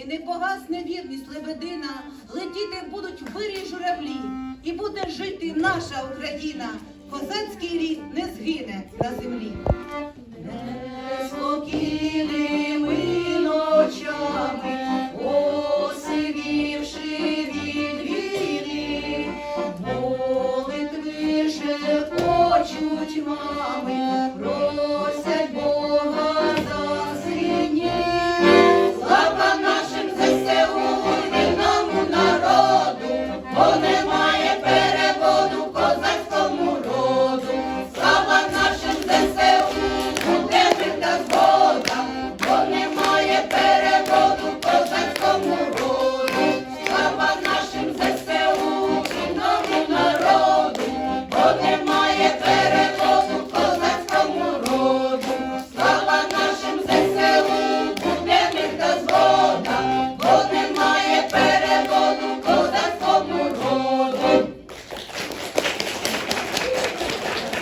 і не погасне вірність лебедина, летіти будуть вирі журавлі, і буде жити наша Україна, козацький рід не згине на землі. Молитви шепочуть мами, просять